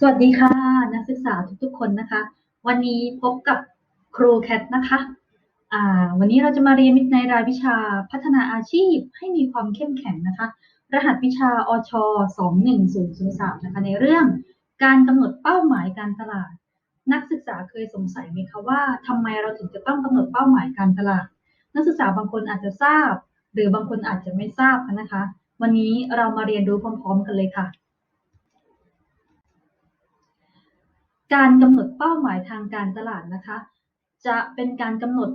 สวัสดีค่ะ นักศึกษาทุกๆคนนะคะ วันนี้พบกับครูแคทนะคะอ่าวันนี้เราจะมาเรียนในรายวิชาพัฒนาอาชีพให้มีความเข้มแข็งนะคะ รหัสวิชาอช21003นะคะในเรื่องการกำหนดเป้าหมายการตลาด นักศึกษาเคยสงสัยไหมคะว่าทำไมเราถึงจะต้องกำหนดเป้าหมายการตลาด นักศึกษาบางคนอาจจะทราบ หรือบางคนอาจจะไม่ทราบนะคะ วันนี้เรามาเรียนรู้พร้อม ๆ กันเลยค่ะ การกำหนดเป้าหมายทางการตลาดนะคะ จะเป็นการกำหนด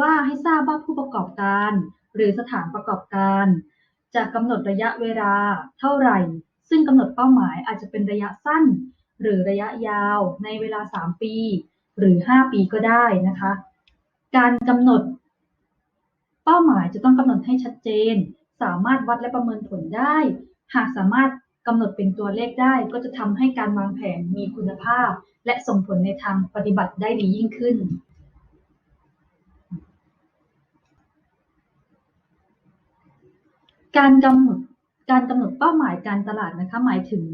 ว่าให้ทราบว่าผู้ประกอบการ หรือสถานประกอบการ จะกำหนดระยะเวลาเท่าไหร่ ซึ่งกำหนดเป้าหมายอาจจะเป็นระยะสั้น หรือระยะยาวในเวลา 3 ปี หรือ 5 ปีก็ได้นะคะ การกำหนด เป้าหมายจะต้องกำหนดให้ชัดเจน สามารถวัดและประเมินผลได้ หากสามารถ กำหนดเป็นตัวเลขได้ก็จะทำให้การวางแผนมีคุณภาพ และส่งผลในทางปฏิบัติได้ดียิ่งขึ้น การกำหนดการกำหนดเป้าหมายการตลาดนะคะหมายถึง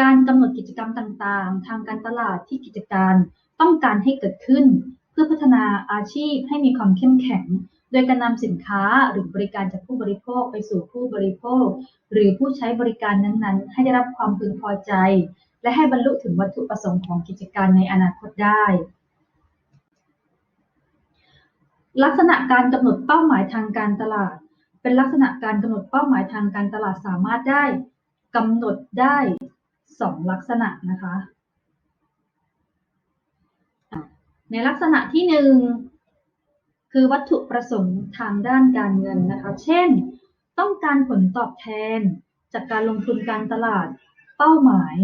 การกำหนดกิจกรรมต่างๆ ทางการตลาดที่กิจการต้องการให้เกิดขึ้น เพื่อพัฒนาอาชีพให้มีความเข้มแข็ง โดยการนำสินค้าหรือบริการจากผู้บริโภคไปสู่ผู้บริโภค หรือผู้ใช้บริการนั้นๆ ให้ได้รับความพึงพอใจ และให้บรรลุถึงวัตถุประสงค์ของกิจการในอนาคตได้ ลักษณะการกำหนดเป้าหมายทางการตลาด เป็นลักษณะการกำหนดเป้าหมายทางการตลาดสามารถได้กำหนดได้สองลักษณะนะคะ ในลักษณะที่หนึ่ง คือวัตถุประสงค์ทางด้านการเงินนะคะ เช่น ต้องการผลตอบแทน จากการลงทุนการตลาดเป้าหมาย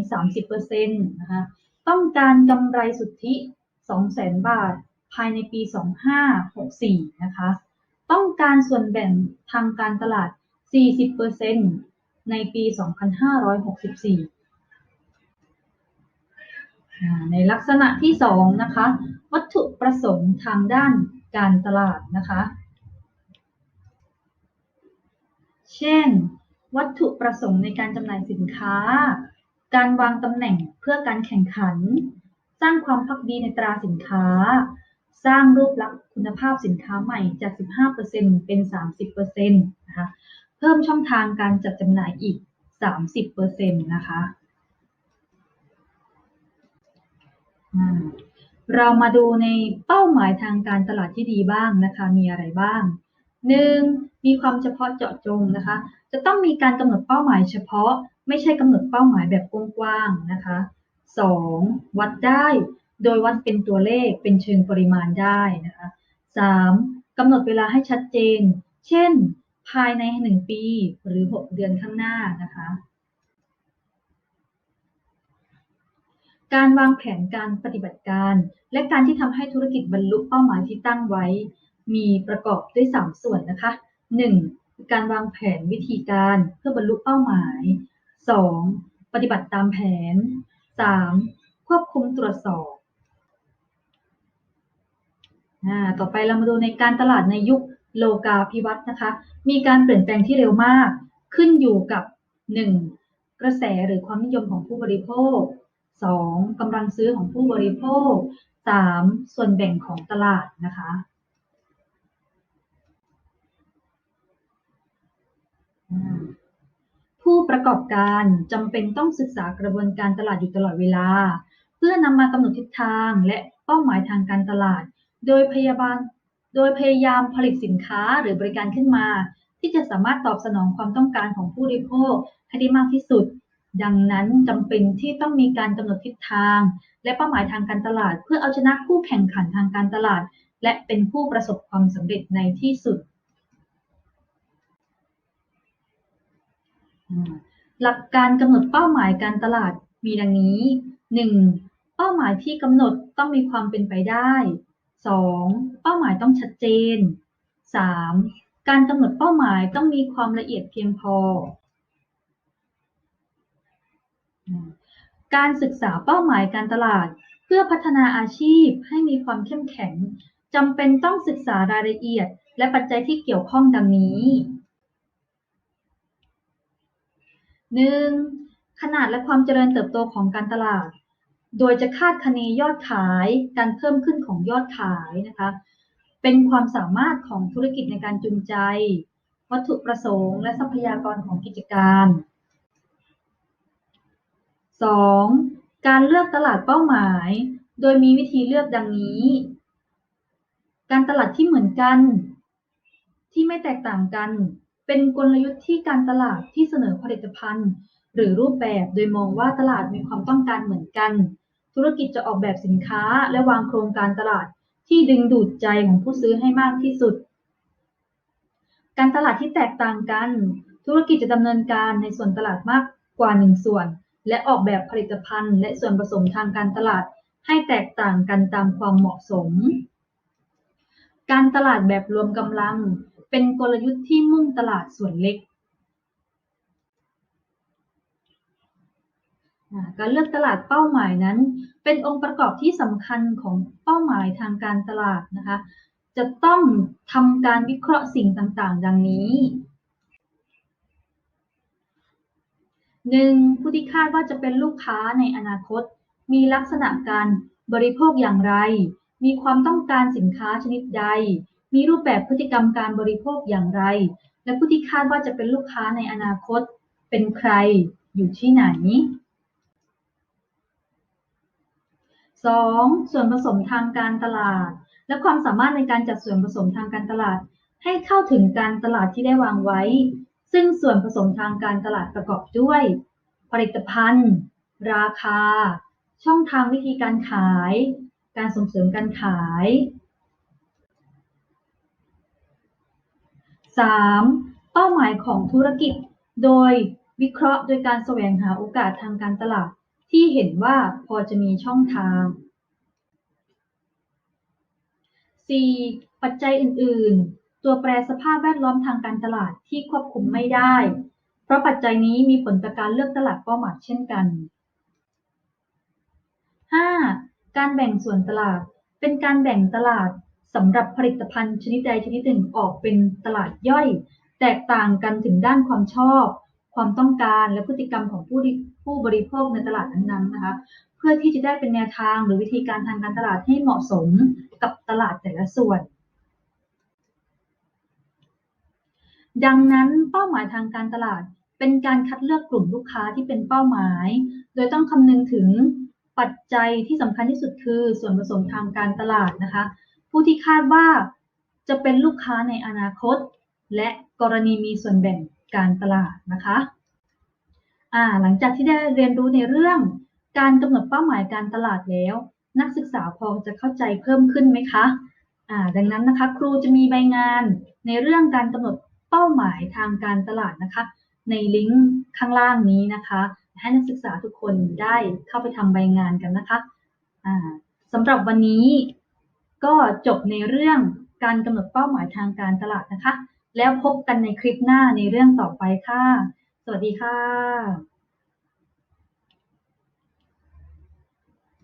30%นะคะ ต้องการกำไรสุทธิ 200,000 บาท ภายในปี 2564 นะคะ ต้องการส่วนแบ่งทางการตลาด 40%ในปี 2564ในลักษณะที่2นะคะ วัตถุประสงค์ทางด้าน การตลาดนะคะ เช่น วัตถุประสงค์ในการจำหน่ายสินค้า การวางตำแหน่งเพื่อการแข่งขัน สร้างความพักดีในตราสินค้า สร้างรูปลักษณ์คุณภาพสินค้าใหม่จาก 15%เป็น 30%นะคะ เพิ่มช่องทางการจัดจำหน่ายอีก 30%นะคะ เรามาดูในเป้าหมายทางการตลาดที่ดีบ้างนะคะ มีอะไรบ้าง 1. มีความเฉพาะเจาะจงนะคะ จะต้องมีการกำหนดเป้าหมายเฉพาะ ไม่ใช่กำหนดเป้าหมายแบบกว้างๆนะคะ 2. วัดได้ โดยวัดเป็นตัวเลขเป็นเชิงปริมาณได้นะคะ 3. กำหนดเวลาให้ชัดเจน เช่น ภายใน 1 ปีหรือ 6 เดือนข้างหน้านะคะ การวางแผนการปฏิบัติการ และการที่ทำให้ธุรกิจบรรลุเป้าหมายที่ตั้งไว้ มีประกอบด้วย 3 ส่วนนะคะ 1. การวางแผนวิธีการเพื่อบรรลุเป้าหมาย 2. ปฏิบัติตามแผน 3. ควบคุมตรวจสอบต่อไปเรามาดูในการตลาดในยุคโลกาภิวัตน์นะคะ มีการเปลี่ยนแปลงที่เร็วมาก ขึ้นอยู่กับ 1. กระแสหรือความนิยมของผู้บริโภค 2. กำลังซื้อของผู้บริโภค 3. ส่วนแบ่งของตลาดนะคะ ผู้ประกอบการจำเป็นต้องศึกษากระบวนการตลาดอยู่ตลอดเวลา เพื่อนำมากำหนดทิศทางและเป้าหมายทางการตลาด โดยพยาบาลโดยพยายามผลิตสินค้าหรือบริการขึ้นมา ที่จะสามารถตอบสนองความต้องการของผู้บริโภคให้ได้มากที่สุด ดังนั้นจำเป็นที่ต้องมีการกำหนดทิศทาง และเป้าหมายทางการตลาด เพื่อเอาชนะคู่แข่งขันทางการตลาด และเป็นผู้ประสบความสำเร็จในที่สุด หลักการกำหนดเป้าหมายการตลาดมีดังนี้ 1. เป้าหมายที่กำหนดต้องมีความเป็นไปได้ 2. เป้าหมายต้องชัดเจน 3. การกำหนดเป้าหมายต้องมีความละเอียดเพียงพอ การศึกษาเป้าหมายการตลาด เพื่อพัฒนาอาชีพให้มีความเข้มแข็งจำเป็นต้องศึกษารายละเอียด และปัจจัยที่เกี่ยวข้องดังนี้ 1. ขนาดและความเจริญเติบโตของการตลาด โดยจะคาดคะเนยอดขาย การเพิ่มขึ้นของยอดขายนะคะ เป็นความสามารถของธุรกิจในการจูงใจ วัตถุประสงค์ และทรัพยากรของกิจการ 2. การเลือกตลาดเป้าหมาย โดยมีวิธีเลือกดังนี้ การตลาดที่เหมือนกัน ที่ไม่แตกต่างกัน เป็นกลยุทธ์ที่การตลาดที่เสนอผลิตภัณฑ์ หรือรูปแบบโดยมองว่าตลาดมีความต้องการเหมือนกัน ธุรกิจจะออกแบบสินค้าและวางโครงการตลาดที่ดึงดูดใจของผู้ซื้อให้มากที่สุด การตลาดที่แตกต่างกัน ธุรกิจจะดำเนินการในส่วนตลาดมากกว่าหนึ่งส่วน และออกแบบผลิตภัณฑ์ และส่วนผสมทางการตลาดให้แตกต่างกันตามความเหมาะสม การตลาดแบบรวมกำลัง เป็นกลยุทธ์ที่มุ่งตลาดส่วนเล็ก การเลือกตลาดเป้าหมายนั้น เป็นองค์ประกอบที่สำคัญของเป้าหมายทางการตลาดนะคะ จะต้องทำการวิเคราะห์สิ่งต่างๆ ดังนี้ 1. ผู้ที่คาดว่าจะเป็นลูกค้าในอนาคต มีลักษณะการบริโภคอย่างไร มีความต้องการสินค้าชนิดใด มีรูปแบบพฤติกรรมการบริโภคอย่างไร และผู้ที่คาดว่าจะเป็นลูกค้าในอนาคต เป็นใคร อยู่ที่ไหน 2. ส่วนผสมทางการตลาด และความสามารถในการจัดส่วนผสมทางการตลาด ให้เข้าถึงการตลาดที่ได้วางไว้ ซึ่งส่วนผสมทางการตลาดประกอบด้วย ผลิตภัณฑ์ ราคา ช่องทางวิธีการขาย การส่งเสริมการขาย 3. เป้าหมายของธุรกิจ โดยวิเคราะห์โดยการแสวงหาโอกาสทางการตลาด ที่เห็นว่าพอจะมีช่องทาง 4. ปัจจัยอื่น ๆ ตัวแปรสภาพแวดล้อมทางการตลาดที่ควบคุมไม่ได้ เพราะปัจจัยนี้มีผลต่อการเลือกตลาดเป้าหมายเช่นกัน 5. การแบ่งส่วนตลาด เป็นการแบ่งตลาดสำหรับผลิตภัณฑ์ชนิดใดชนิดหนึ่งออกเป็นตลาดย่อย แตกต่างกันถึงด้านความชอบ ความต้องการและพฤติกรรมของผู้ผู้บริโภคในตลาดนั้นๆนะคะ เพื่อที่จะได้เป็นแนวทางหรือวิธีการทางการตลาดให้เหมาะสมกับตลาดแต่ละส่วน ดังนั้นเป้าหมายทางการตลาด เป็นการคัดเลือกกลุ่มลูกค้าที่เป็นเป้าหมาย โดยต้องคำนึงถึงปัจจัยที่สำคัญที่สุดคือส่วนผสมทางการตลาดนะคะ ผู้ที่คาดว่าจะเป็นลูกค้าในอนาคต และกรณีมีส่วนแบ่งการตลาดนะคะอ่าหลังจากที่ได้เรียนรู้ในเรื่องการกำหนดเป้าหมายการตลาดแล้ว นักศึกษาพอจะเข้าใจเพิ่มขึ้นไหมคะอ่าดังนั้นนะคะ ครูจะมีใบงานในเรื่องการกำหนด ป้าหมายทางการตลาดนะคะ ในลิงก์ข้างล่างนี้นะคะ ให้นักศึกษาทุกคนได้เข้าไปทำใบงานกันนะคะสำหรับวันนี้ก็จบในเรื่องการกำหนดเป้าหมายทางการตลาดนะคะ แล้วพบกันในคลิปหน้าในเรื่องต่อไปค่ะ สวัสดีค่ะ